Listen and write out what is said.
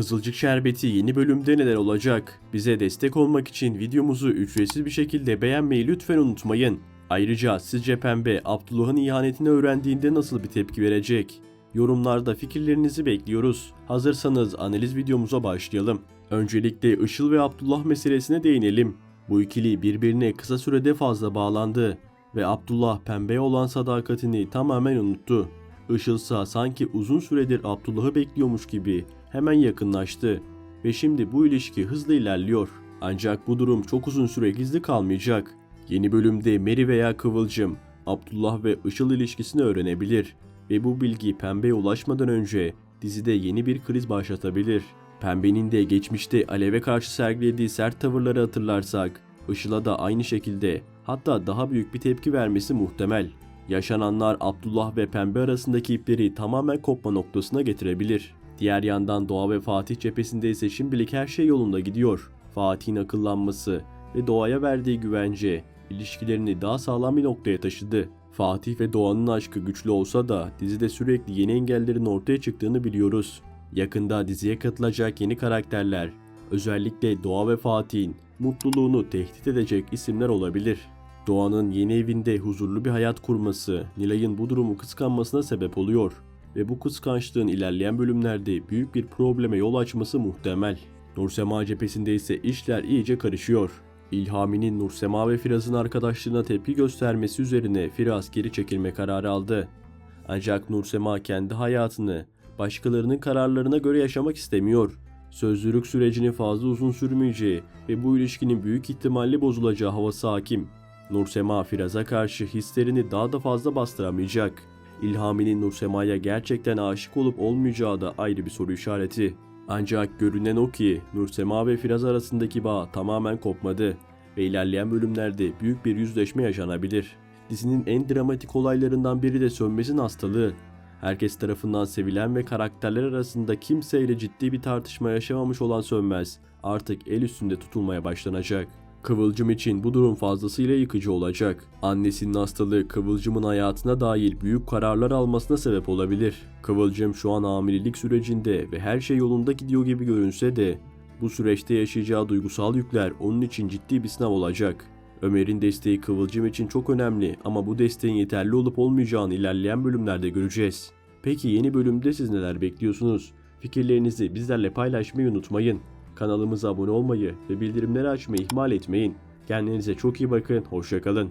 Kızılcık Şerbeti yeni bölümde neler olacak? Bize destek olmak için videomuzu ücretsiz bir şekilde beğenmeyi lütfen unutmayın. Ayrıca sizce Pembe Abdullah'ın ihanetini öğrendiğinde nasıl bir tepki verecek? Yorumlarda fikirlerinizi bekliyoruz. Hazırsanız analiz videomuza başlayalım. Öncelikle Işıl ve Abdullah meselesine değinelim. Bu ikili birbirine kısa sürede fazla bağlandı ve Abdullah Pembe'ye olan sadakatini tamamen unuttu. Işılsa sanki uzun süredir Abdullah'ı bekliyormuş gibi hemen yakınlaştı ve şimdi bu ilişki hızla ilerliyor. Ancak bu durum çok uzun süre gizli kalmayacak. Yeni bölümde Mary veya Kıvılcım, Abdullah ve Işıl ilişkisini öğrenebilir ve bu bilgi Pembe'ye ulaşmadan önce dizide yeni bir kriz başlatabilir. Pembe'nin de geçmişte Alev'e karşı sergilediği sert tavırları hatırlarsak, Işıl'a da aynı şekilde hatta daha büyük bir tepki vermesi muhtemel. Yaşananlar Abdullah ve Pembe arasındaki ipleri tamamen kopma noktasına getirebilir. Diğer yandan Doğa ve Fatih cephesinde ise şimdilik her şey yolunda gidiyor. Fatih'in akıllanması ve Doğa'ya verdiği güvence ilişkilerini daha sağlam bir noktaya taşıdı. Fatih ve Doğan'ın aşkı güçlü olsa da dizide sürekli yeni engellerin ortaya çıktığını biliyoruz. Yakında diziye katılacak yeni karakterler, özellikle Doğa ve Fatih'in mutluluğunu tehdit edecek isimler olabilir. Doğan'ın yeni evinde huzurlu bir hayat kurması, Nilay'ın bu durumu kıskanmasına sebep oluyor ve bu kıskançlığın ilerleyen bölümlerde büyük bir probleme yol açması muhtemel. Nursema cephesinde ise işler iyice karışıyor. İlhami'nin Nursema ve Firaz'ın arkadaşlığına tepki göstermesi üzerine Firaz geri çekilme kararı aldı. Ancak Nursema kendi hayatını başkalarının kararlarına göre yaşamak istemiyor. Sözlülük sürecinin fazla uzun sürmeyeceği ve bu ilişkinin büyük ihtimalle bozulacağı havası hakim. Nursema Firaz'a karşı hislerini daha da fazla bastıramayacak. İlhami'nin Nursema'ya gerçekten aşık olup olmayacağı da ayrı bir soru işareti. Ancak görünen o ki Nursema ve Firaz arasındaki bağ tamamen kopmadı ve ilerleyen bölümlerde büyük bir yüzleşme yaşanabilir. Dizinin en dramatik olaylarından biri de sönmezin hastalığı. Herkes tarafından sevilen ve karakterler arasında kimseyle ciddi bir tartışma yaşamamış olan Sönmez artık el üstünde tutulmaya başlanacak. Kıvılcım için bu durum fazlasıyla yıkıcı olacak. Annesinin hastalığı Kıvılcım'ın hayatına dair büyük kararlar almasına sebep olabilir. Kıvılcım şu an hamilelik sürecinde ve her şey yolunda gidiyor gibi görünse de bu süreçte yaşayacağı duygusal yükler onun için ciddi bir sınav olacak. Ömer'in desteği Kıvılcım için çok önemli ama bu desteğin yeterli olup olmayacağını ilerleyen bölümlerde göreceğiz. Peki yeni bölümde siz neler bekliyorsunuz? Fikirlerinizi bizlerle paylaşmayı unutmayın. Kanalımıza abone olmayı ve bildirimleri açmayı ihmal etmeyin. Kendinize çok iyi bakın, hoşçakalın.